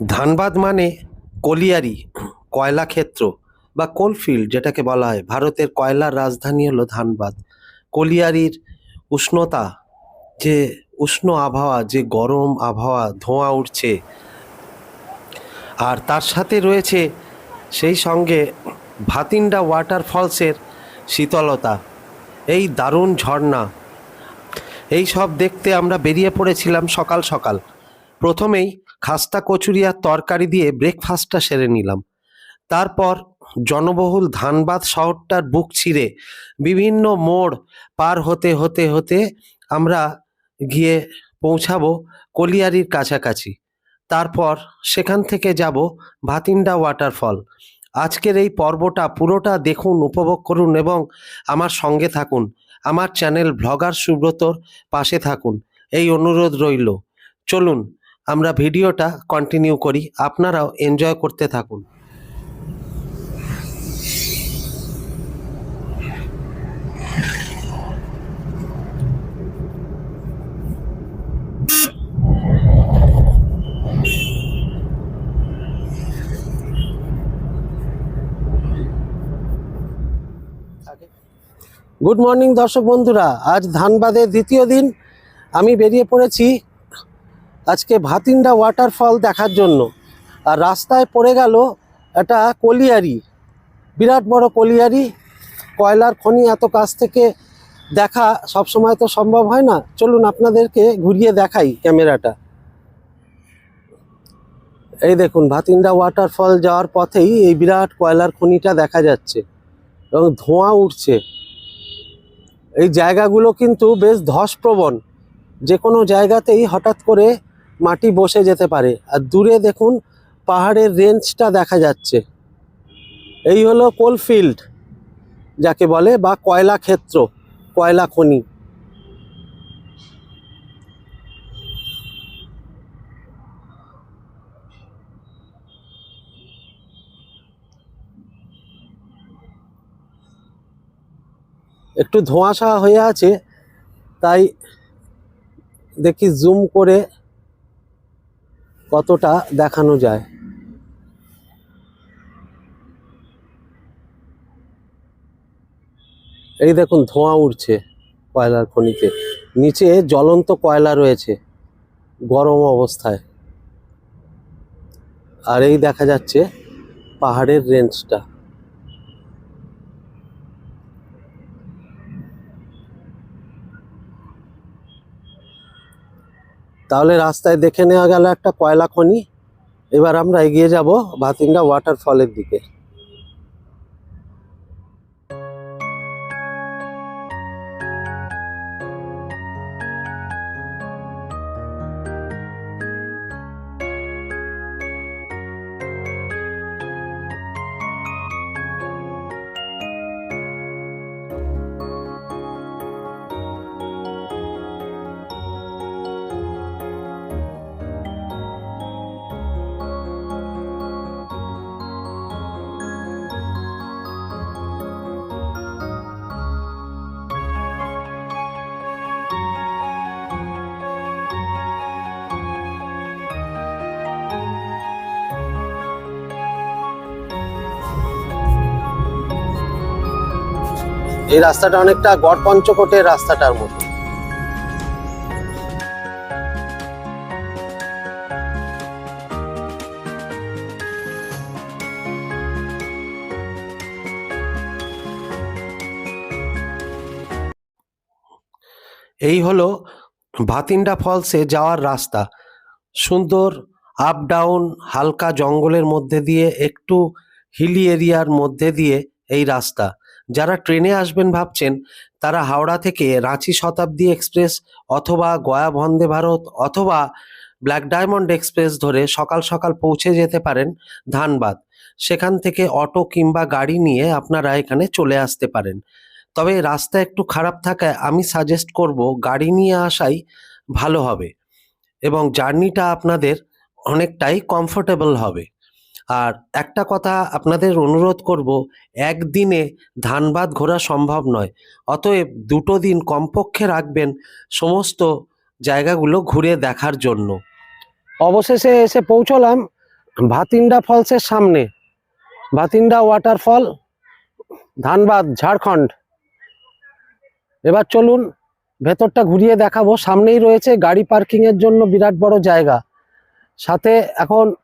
ধানবাদ মানে কলিয়ারি, কয়লা ক্ষেত্র বা কোলফিল্ড যেটাকে বলা হয়। ভারতের কয়লার রাজধানী হলো ধানবাদ। কলিয়ারির উষ্ণতা, যে উষ্ণ আবহাওয়া, যে গরম আবহাওয়া ধোঁয়া উঠছে, আর তার সাথে রয়েছে সেই সঙ্গে ভাতিন্ডা ওয়াটারফলসের শীতলতা। এই দারুণ ঝর্ণা, এই সব দেখতে আমরা বেরিয়ে পড়েছিলাম সকাল সকাল। প্রথমেই খাস্তা কচুরি আর তরকারি দিয়ে ব্রেকফাস্টটা সেরে নিলাম। তারপর জনবহুল ধানবাদ শহরটার বুক ছিঁড়ে বিভিন্ন মোড় পার হতে হতে হতে আমরা গিয়ে পৌঁছাবো কলিয়ারির কাছাকাছি। তারপর সেখান থেকে যাব ভাতিন্ডা ওয়াটারফল আজকের এই পর্বটা পুরোটা দেখুন, উপভোগ করুন এবং আমার সঙ্গে থাকুন। আমার চ্যানেল ভ্লগার সুব্রতর পাশে থাকুন। এই অনুরোধ রইল। চলুন আমরা ভিডিওটা কন্টিনিউ করি। আপনারাও এনজয় করতে থাকুন। গুড মর্নিং দর্শক বন্ধুরা। আজ ধানবাদের দ্বিতীয় দিন। আমি বেরিয়ে পড়েছি আজকে ভাতিন্ডা ওয়াটারফল দেখার জন্য। আর রাস্তায় পড়ে গেল একটা কলিয়ারি। বিরাট বড় কলিয়ারি। কয়লার খনি এত কাছ থেকে দেখা সব সময় তো সম্ভব হয় না। চলুন আপনাদেরকে ঘুরিয়ে দেখাই ক্যামেরাটা। এই দেখুন, ভাতিন্ডা ওয়াটারফল যাওয়ার পথেই এই বিরাট কয়লার খনিটা দেখা যাচ্ছে এবং ধোঁয়া উঠছে। এই জায়গাগুলো কিন্তু বেশ ধসপ্রবণ। যে কোনো জায়গাতেই হঠাৎ করে মাটি বসে যেতে পারে। আর দূরে দেখুন, পাহাড়ের রেঞ্জটা দেখা যাচ্ছে। এই হলো কোলফিল্ড যাকে বলে বা কয়লা ক্ষেত্র, কয়লা খনি। একটু ধোঁয়াশা হয়ে আছে, তাই দেখি জুম করে কতটা দেখানো যায়? এই দেখুন, ধোঁয়া উঠছে কয়লার খনিতে। নিচে জ্বলন্ত কয়লা রয়েছে গরম অবস্থায়। আর এই দেখা যাচ্ছে পাহাড়ের রেঞ্জটা তাহলে রাস্তায় দেখে নেওয়া গেল একটা কয়লা খনি। এবার আমরা এগিয়ে যাব ওয়াটার ওয়াটারফলের দিকে। এই রাস্তাটা অনেকটা গড় পঞ্চকোটের রাস্তাটার মতো। এই হলো ভাতিন্ডা ফলসে যাওয়ার রাস্তা। সুন্দর আপ ডাউন হালকা জঙ্গলের মধ্যে দিয়ে, একটু হিলি এরিয়ার মধ্যে দিয়ে এই রাস্তা। যারা ট্রেনে আসবেন ভাবছেন, তারা হাওড়া থেকে রাঁচি শতাব্দী এক্সপ্রেস অথবা গয়া বন্দে ভারত অথবা ব্ল্যাক ডায়মন্ড এক্সপ্রেস ধরে সকাল সকাল পৌঁছে যেতে পারেন ধানবাদ। সেখান থেকে অটো কিংবা গাড়ি নিয়ে আপনারা এখানে চলে আসতে পারেন। তবে রাস্তা একটু খারাপ থাকায় আমি সাজেস্ট করব গাড়ি নিয়ে আসাই ভালো হবে এবং জার্নিটা আপনাদের অনেকটাই কমফোর্টেবল হবে। আর একটা কথা আপনাদের অনুরোধ করব, একদিনে ধানবাদ ঘোরা সম্ভব নয়। অতএব দুটো দিন কমপক্ষে রাখবেন সমস্ত জায়গাগুলো ঘুরে দেখার জন্য। অবশেষে এসে পৌঁছলাম ভাতিন্ডা ফলসের সামনে। ভাতিন্ডা ওয়াটারফল, ধানবাদ, ঝাড়খণ্ড। এবার চলুন ভেতরটা ঘুরিয়ে দেখাবো। সামনেই রয়েছে গাড়ি পার্কিং এর জন্য বিরাট বড় জায়গা। সাথে এখন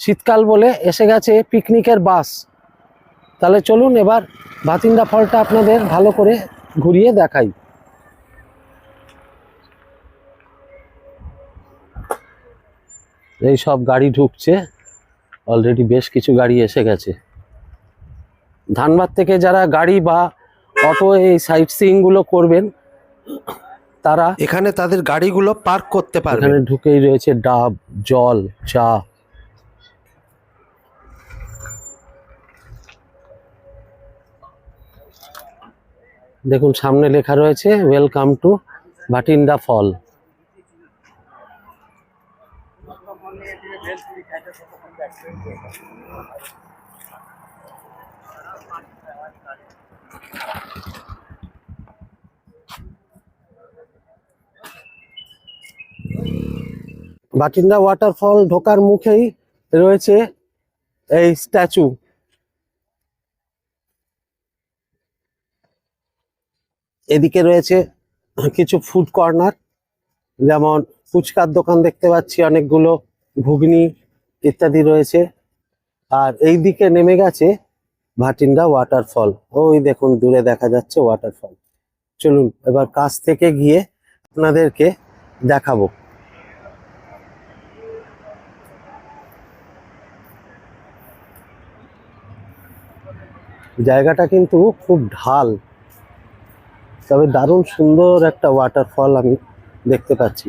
শীতকাল বলে এসে গেছে পিকনিকের বাস। তাহলে চলুন এবার ভাতিন্ডা ফলটা আপনাদের ভালো করে ঘুরিয়ে দেখাই। এই সব গাড়ি ঢুকছে অলরেডি বেশ কিছু গাড়ি এসে গেছে। ধানবাদ থেকে যারা গাড়ি বা অটো এই সাইট সিইংগুলো করবেন তারা এখানে তাদের গাড়িগুলো পার্ক করতে পারবে। এখানে ঢুকেই রয়েছে ডাব জল চা দেখুন, সামনে লেখা রয়েছে welcome to Bhatinda fall Bhatinda waterfall ঢোকার মুখেই রয়েছে এই স্ট্যাচু। এদিকে রয়েছে কিছু ফুড কর্নার যেমন ফুচকার দোকান দেখতে পাচ্ছি, অনেকগুলো ঘুগনি ইত্যাদি রয়েছে। আর এই দিকে নেমে গেছে ভাটিন্ডা ওয়াটারফল ওই দেখুন, দূরে দেখা যাচ্ছে ওয়াটারফল চলুন, এবার কাছ থেকে গিয়ে আপনাদেরকে দেখাবো। জায়গাটা কিন্তু খুব ঢাল। তবে দারুণ সুন্দর একটা ওয়াটারফল আমি দেখতে পাচ্ছি।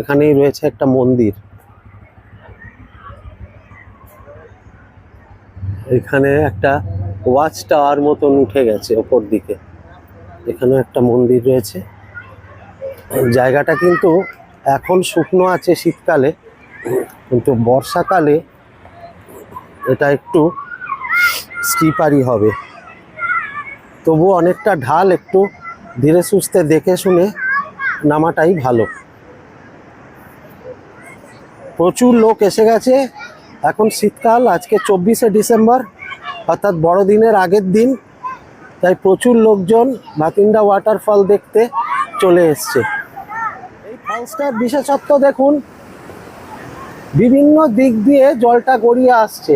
এখানেই রয়েছে একটা মন্দির। এখানে একটা ওয়াচ টাওয়ার মতন উঠে গেছে ওপর দিকে। এখানে একটা মন্দির রয়েছে। জায়গাটা কিন্তু এখন শুকনো আছে শীতকালে, কিন্তু বর্ষাকালে এটা একটু স্লিপারি হবে। তবু অনেকটা ঢাল একটু ধীরে সুস্থে দেখে শুনে নামাটাই ভালো। প্রচুর লোক এসে গেছে। এখন শীতকাল, আজকে চব্বিশে ডিসেম্বর, অর্থাৎ বড়দিনের আগের দিন। তাই প্রচুর লোকজন ভাতিন্ডা ওয়াটারফল দেখতে চলে এসছে। এই ফলসটার বিশেষত্ব দেখুন, বিভিন্ন দিক দিয়ে জলটা গড়িয়ে আসছে।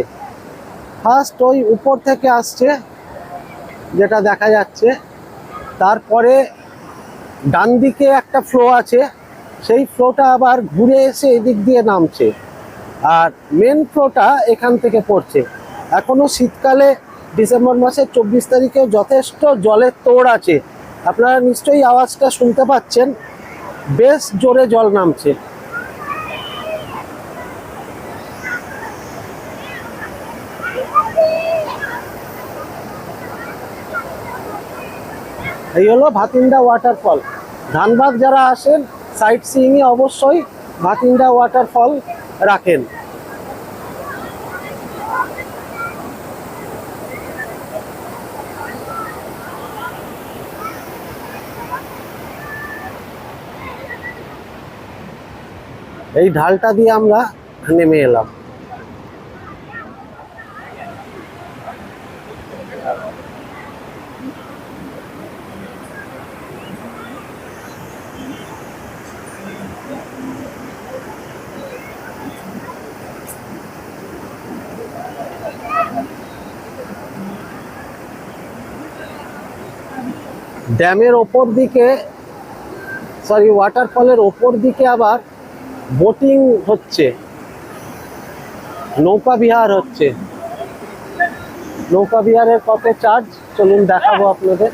ফার্স্ট ওই উপর থেকে আসছে, যেটা দেখা যাচ্ছে। তারপরে ডান দিকে একটা ফ্লো আছে, সেই ফ্লোটা আবার ঘুরে এসে এদিক দিয়ে নামছে। আর মেন ফ্লোটা এখান থেকে পড়ছে। এখনও শীতকালে ডিসেম্বর মাসের চব্বিশ তারিখে যথেষ্ট জলের তোড় আছে। আপনারা নিশ্চয়ই আওয়াজটা শুনতে পাচ্ছেন। বেশ জোরে জল নামছে। এই হলো ভাতিন্ডা ওয়াটারফল ধানবাদ যারা আসেন সাইট সিইংয়ে অবশ্যই ভাতিন্ডা ওয়াটারফল রাখেন। এই ঢালটা দিয়ে আমরা নেমে এলাম। ড্যামের ওপর দিকে সরি ওয়াটারফলের ওপর দিকে আবার বোটিং হচ্ছে। নৌকা বিহার হচ্ছে। নৌকা বিহারের কত চার্জ চলুন দেখাবো আপনাদের।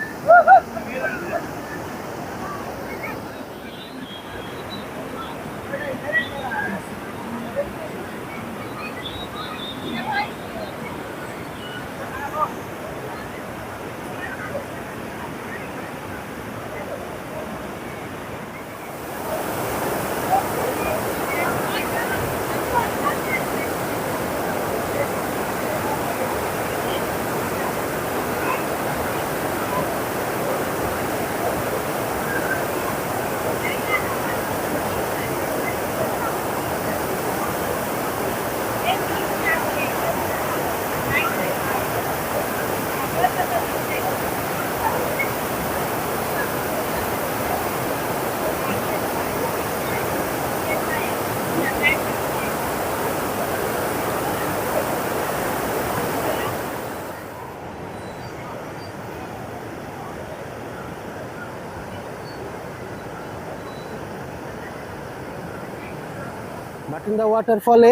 ভাটিন্ডা ওয়াটারফলে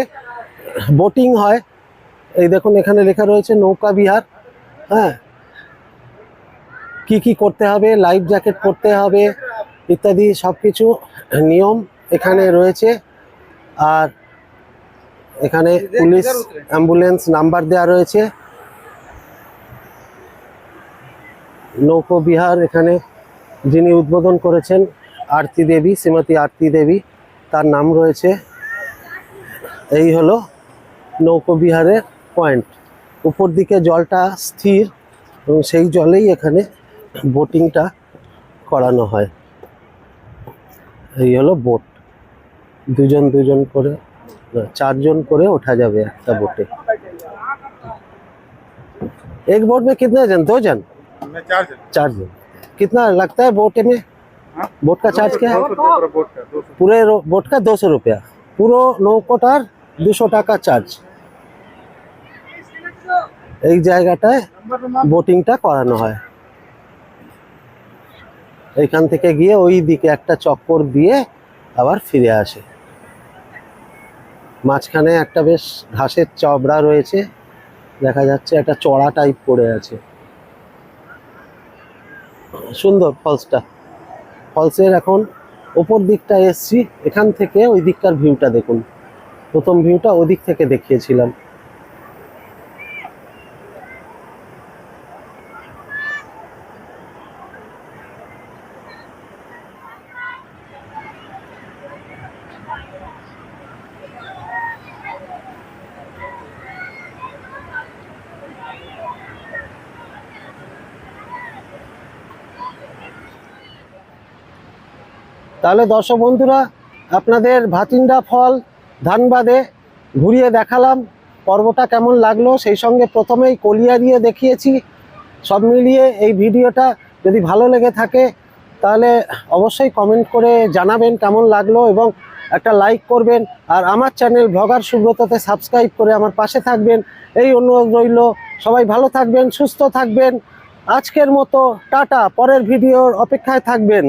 বোটিং হয়। এই দেখুন এখানে লেখা রয়েছে নৌকা বিহার। হ্যাঁ। কি কি করতে হবে লাইফ জ্যাকেট পরতে হবে ইত্যাদি সব কিছু নিয়ম এখানে রয়েছে। আর এখানে পুলিশ অ্যাম্বুলেন্স নাম্বার দেওয়া রয়েছে। নৌকো বিহার এখানে যিনি উদ্বোধন করেছেন আরতি দেবী শ্রীমতী আরতি দেবী তার নাম রয়েছে। এই হলো নৌকো বিহারের পয়েন্ট উপর দিকে জলটা স্থির এবং সেই জলেই এখানে বোটিংটা করানো হয় এই হলো বোট দুজন দুজন করে না, চারজন করে ওঠা যাবে একটা बोटे एक बोट में कितने जन दो जन मैं चार जन चार जन कितना लगता है बोट में हाँ? बोट का चार्ज क्या है दो सौ रुपये पूरा बोट का दो सौ পুরো রো- বোটকা দুশো টাকা চার্জ এই জায়গাটায় বোটিংটা করানো হয়। এইখান থেকে গিয়ে ওই দিকে একটা চক্কর দিয়ে আবার ফিরে আসে। মাঝখানে একটা বেশ ঘাসের চবড়া রয়েছে। দেখা যাচ্ছে একটা চড়া টাইপ পড়ে আছে। সুন্দর ফলসটা ফলসের এখন ওপর দিকটা এসছি। এখান থেকে ওই দিককার ভিউটা দেখুন। প্রথম ভিউটা ওদিক থেকে দেখিয়েছিলাম। তাহলে দর্শক বন্ধুরা আপনাদের ভাতিন্ডা ফল ধানবাদে ঘুরিয়ে দেখালাম। পর্বটা কেমন লাগল সেই সঙ্গে প্রথমেই কলিয়া দিয়ে দেখিয়েছি। সব মিলিয়ে এই ভিডিওটা যদি ভালো লেগে থাকে, তাহলে অবশ্যই কমেন্ট করে জানাবেন কেমন লাগল এবং একটা লাইক করবেন। আর আমার চ্যানেল ব্লগার সুব্রততে সাবস্ক্রাইব করে আমার পাশে থাকবেন। এই অনুরোধ রইল, সবাই ভালো থাকবেন, সুস্থ থাকবেন। আজকের মতো, টাটা, পরের ভিডিওর অপেক্ষায় থাকবেন।